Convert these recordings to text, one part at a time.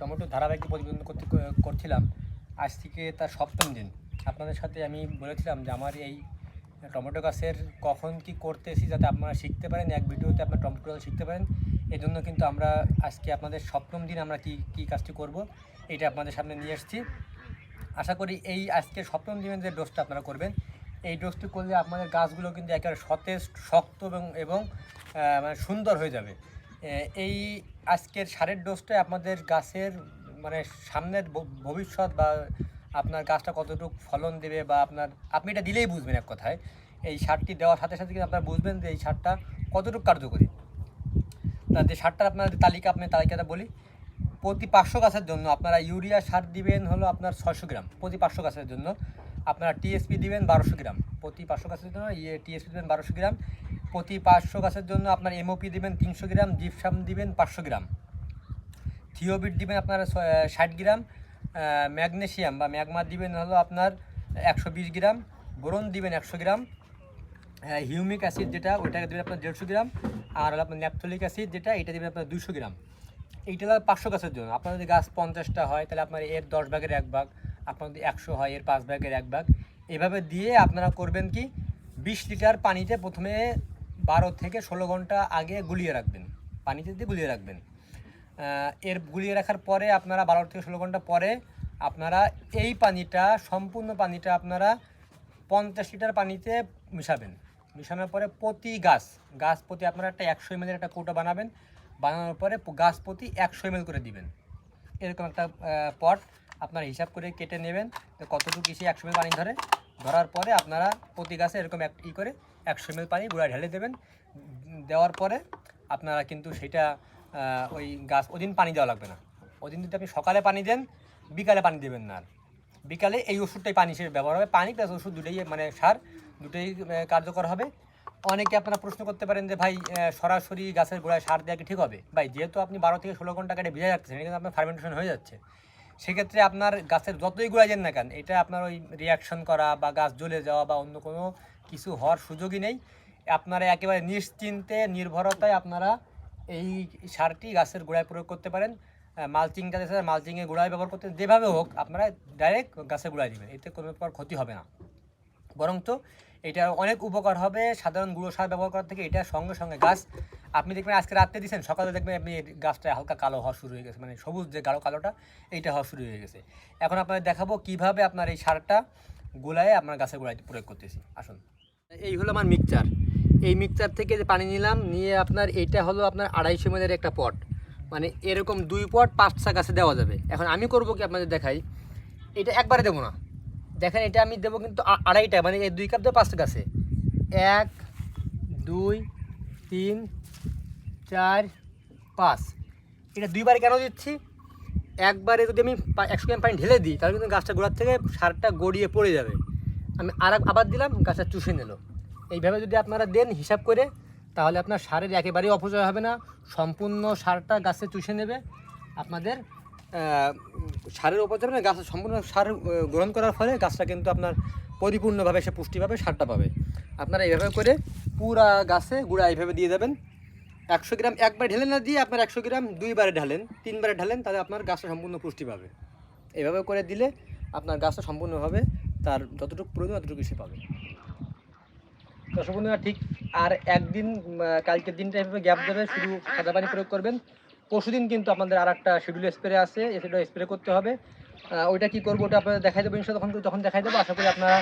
Tomato ধারাবাহিক প্রতিবেদন করতে, করছিলাম। আজ থেকে তার সপ্তম দিন। আপনাদের সাথে আমি বলেছিলাম যে আমার এই টমেটো গাছের কখন কি করতেছি যাতে আপনারা শিখতে পারেন, এক ভিডিওতে আপনার টমেটো গাছ শিখতে পারেন। এই জন্য কিন্তু আমরা আজকে আপনাদের সপ্তম দিন আমরা কি, কী কাজটি করব, এটা আপনাদের সামনে নিয়ে এসেছি। আশা করি এই আজকে সপ্তম দিনের যে ডোজটা আপনারা করবেন, এই ডোজটি করলে আপনাদের গাছগুলো কিন্তু একেবারে সতেজ, শক্ত এবং এবং মানে সুন্দর হয়ে যাবে। এই আজকের সারের ডোজটাই আপনাদের গাছের মানে সামনের ভবিষ্যৎ বা আপনার গাছটা কতটুকু ফলন দেবে বা আপনার, আপনি এটা দিলেই বুঝবেন এক কথায়। এই সারটি দেওয়ার সাথে সাথে কিন্তু আপনারা বুঝবেন যে এই সারটা কতটুকু কার্যকরী। তা যে সারটার আপনার তালিকা আপনি তালিকাটা বলি। প্রতি পাঁচশো গাছের জন্য আপনারা ইউরিয়া সার দিবেন হলো আপনার ছয়শো গ্রাম প্রতি পাঁচশো গাছের জন্য। আপনারা টিএসপি দিবেন বারোশো গ্রাম। প্রতি পাঁচশো গাছের জন্য ইয়ে টিএসপি দিবেন বারোশো গ্রাম। প্রতি পাঁচশো গাছের জন্য আপনার এমওপি দিবেন তিনশো গ্রাম জিপসাম দিবেন পাঁচশো গ্রাম। থিওবিট দিবেন আপনার ষাট গ্রাম। ম্যাগনেশিয়াম বা ম্যাগমা দিবেন হলো আপনার একশো বিশ গ্রাম। বোরন দিবেন একশো গ্রাম। হিউমিক অ্যাসিড যেটা, ওইটাকে দেবেন আপনার দেড়শো গ্রাম। আর হলো আপনার ন্যাপথলিক অ্যাসিড যেটা, এটা দেবেন আপনার দুশো গ্রাম। এইটা পাঁচশো গাছের জন্য। আপনার যদি গাছ পঞ্চাশটা হয়, তাহলে আপনার এর দশ ভাগের এক ভাগ। আপনার যদি একশো হয়, এর পাঁচ ভাগের এক ভাগ। এভাবে দিয়ে আপনারা করবেন কি, বিশ লিটার পানিতে প্রথমে বারো থেকে ষোলো ঘণ্টা আগে গুলিয়ে রাখবেন। পানিতে দিয়ে গুলিয়ে রাখবেন। এর গুলিয়ে রাখার পরে আপনারা বারো থেকে ষোলো ঘণ্টা পরে আপনারা এই পানিটা, সম্পূর্ণ পানিটা আপনারা পঞ্চাশ লিটার পানিতে মিশাবেন। মিশানোর পরে প্রতি গাছ গাছ প্রতি আপনারা একটা একশো এম একটা কৌটা বানাবেন। বানানোর পরে গাছ প্রতি একশো এম করে দিবেন। এরকম একটা পট। আপনারা হিসাব করে কেটে নেবেন তো কতটুকু এসে একশো এম পানি ধরে। ধরার পরে আপনারা প্রতি গাছে এরকম এক ই করে একশো এম পানি গুঁড়া ঢেলে দেবেন। দেওয়ার পরে আপনারা কিন্তু সেটা ওই গাছ ওদিন পানি দেওয়া লাগবে না। ওদিন যদি আপনি সকালে পানি দেন, বিকালে পানি দেবেন না আর। বিকালে এই ওষুধটাই পানি হিসেবে ব্যবহার হবে। পানি প্লাস ওষুধ দুটোই মানে সার দুটোই কার্যকর হবে। অনেকে আপনারা প্রশ্ন করতে পারেন যে ভাই সরাসরি গাছের গোড়ায় সার দেওয়া কি ঠিক হবে? ভাই, যেহেতু আপনি বারো থেকে ষোলো ঘণ্টা কেটে ভিজে এটা কিন্তু আপনার ফার্মেন্টেশন হয়ে যাচ্ছে। সেক্ষেত্রে আপনার গাছের যতই গুড়া যান না কেন, এটা আপনার ওই রিয়াকশন করা বা গাছ জ্বলে যাওয়া বা অন্য কোনো কিছু হওয়ার সুযোগই নেই। আপনারা একেবারে নিশ্চিন্তে, নির্ভরতায় আপনারা এই সারটি গাছের গোড়ায় প্রয়োগ করতে পারেন। মালচিংটা গাছ মালচিংয়ে গোড়ায় ব্যবহার করতে যেভাবে হোক, আপনারা ডাইরেক্ট গাছের গোড়ায় দেবেন, এতে কোনো প্রকার ক্ষতি হবে না। বরং তো এটা অনেক উপকার হবে, সাধারণ গুঁড়ো সার ব্যবহার করার থেকে এটা সঙ্গে সঙ্গে গাছ, আপনি দেখবেন আজকে রাত্রে দিচ্ছেন সকালে দেখবেন আপনি গাছটা হালকা কালো হওয়া শুরু হয়ে গেছে মানে সবুজ যে গাঢ় কালোটা, এইটা হওয়া শুরু হয়ে গেছে। এখন আপনাদের দেখাবো কীভাবে আপনার এই সারটা গোলায় আপনার গাছের গোড়ায় প্রয়োগ করতেছি। আসুন। এই হলো আমার মিক্সচার। এই মিক্সচার থেকে যে পানি নিলাম, নিয়ে আপনার এইটা হলো আপনার আড়াইশো মিলের একটা পট। মানে এরকম দুই পট পাঁচটা গাছে দেওয়া যাবে। এখন আমি করব কি আপনাদের দেখাই। এটা একবারে দেবো না। দেখেন, এটা আমি দেবো কিন্তু আড়াইটা মানে এই দুই কাপ দেবো পাঁচটা গাছে এক, দুই, তিন, চার, পাঁচ। এটা দুইবারে কেন দিচ্ছি? একবারে যদি আমি একশো গ্রাম পানি ঢেলে দিই, তাহলে কিন্তু গাছটা গোড়ার থেকে সারটা গড়িয়ে পড়ে যাবে। আমি আর আবার দিলাম, গাছটা চুষে নিল। এইভাবে যদি আপনারা দেন হিসাব করে, তাহলে আপনার সারের একেবারেই অপচয় হবে না। সম্পূর্ণ সারটা গাছে চুষে নেবে। আপনাদের সারের অপচয় হবে না গাছের সম্পূর্ণ সার গ্রহণ করার ফলে গাছটা কিন্তু আপনার পরিপূর্ণভাবে সে পুষ্টি পাবে, সারটা পাবে। আপনারা এইভাবে করে পুরা গাছে গুঁড়া এইভাবে দিয়ে দেবেন। একশো গ্রাম একবার ঢেলে না দিয়ে আপনার একশো গ্রাম দুইবারে ঢালেন, তিনবারে ঢালেন, তাহলে আপনার গাছটা সম্পূর্ণ পুষ্টি পাবে। এভাবে করে দিলে আপনার গাছটা সম্পূর্ণভাবে তার যতটুকু প্রয়োজন ততটুকু সে পাবে। দর্শক বন্ধুরা, ঠিক আর একদিন কালকের দিনটা এভাবে গ্যাপ দেবে, শুধু সাদা পানি প্রয়োগ করবেন। পরশুদিন কিন্তু আমাদের আর একটা শিডিউল স্প্রে আছে সেটা স্প্রে করতে হবে। ওইটা কি করব ওটা আপনাদের দেখাই দেবো ইনশাল্লাহ তখন তখন দেখাই দেবো, আশা করি আপনারা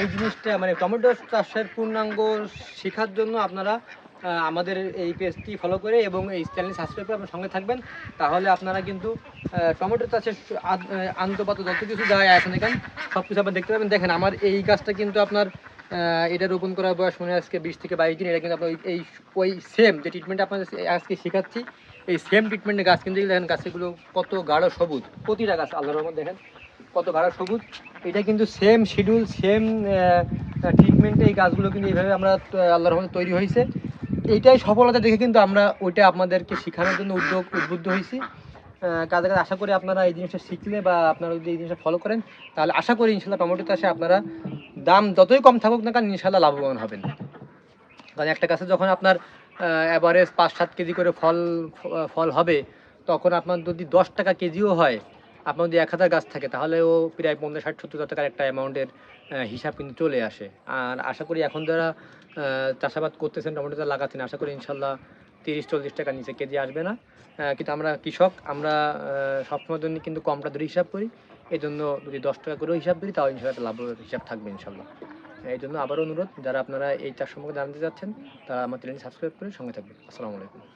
এই জিনিসটা মানে টমেটো চাষের পূর্ণাঙ্গ শেখার জন্য আপনারা আমাদের এই পেজটি ফলো করে এবং এই চ্যানেল সাবস্ক্রাইব করে আপনার সঙ্গে থাকবেন। তাহলে আপনারা কিন্তু টমেটো চাষের আন্তপাত যত কিছু যায় এখন এখানে সব কিছু আপনার দেখতে পাবেন। দেখেন, আমার এই গাছটা কিন্তু আপনার এটা রোপণ করার বয়স মনে আজকে বিশ থেকে বাইশ দিন, এটা কিন্তু আপনার ওই- এই ওই সেম যে ট্রিটমেন্ট আপনাদের আজকে শেখাচ্ছি। এই সেম ট্রিটমেন্টের গাছ কিন্তু দেখেন গাছগুলো কত গাঢ় সবুজ। প্রতিটা গাছ আল্লাহর রহমত দেখেন, কত গাঢ় সবুজ। এটা কিন্তু সেম শিডিউল সেম ট্রিটমেন্টে এই গাছগুলো কিন্তু এইভাবে আমরা আল্লাহর রহমতে তৈরি হয়েছে। এইটাই সফলতা দেখে কিন্তু আমরা ওইটা আপনাদেরকে শেখানোর জন্য উদ্যোগ, উদ্বুদ্ধ হয়েছি। কাজে কাজে আশা করি আপনারা এই জিনিসটা শিখলে বা আপনারা যদি এই জিনিসটা ফলো করেন, তাহলে আশা করি ইনশাল্লাহ টমেটো চাষে আপনারা দাম যতই কম থাকুক না কারণ ইনশাল্লাহ লাভবান হবেন। কারণ একটা গাছে যখন আপনার অ্যাভারেজ পাঁচ সাত কেজি করে ফল ফল হবে, তখন আপনার যদি দশ টাকা কেজিও হয়, আপনার যদি এক হাজার গাছ থাকে তাহলেও প্রায় পঞ্চাশ ষাট সত্তর হাজার টাকার একটা অ্যামাউন্টের হিসাব কিন্তু চলে আসে। আর আশা করি এখন যারা চাষাবাদ করতেছেন, টমেটো লাগাচ্ছেন, আশা করি ইনশাল্লাহ তিরিশ চল্লিশ টাকা নিচে কেজি আসবে না। কিন্তু আমরা কৃষক, আমরা সবসময়ের জন্য কিন্তু কমটা ধরে হিসাব করি। এই জন্য যদি দশ টাকা করেও হিসাব করি, তাও ইনশাল্লাহ লাভ হিসাব থাকবে ইনশাল্লাহ এই জন্য আবারও অনুরোধ, যারা আপনারা এই চাষ সম্পর্কে জানতে চাচ্ছেন, তারা আমার চ্যানেল সাবস্ক্রাইব করে সঙ্গে থাকবেন। আসসালামু আলাইকুম।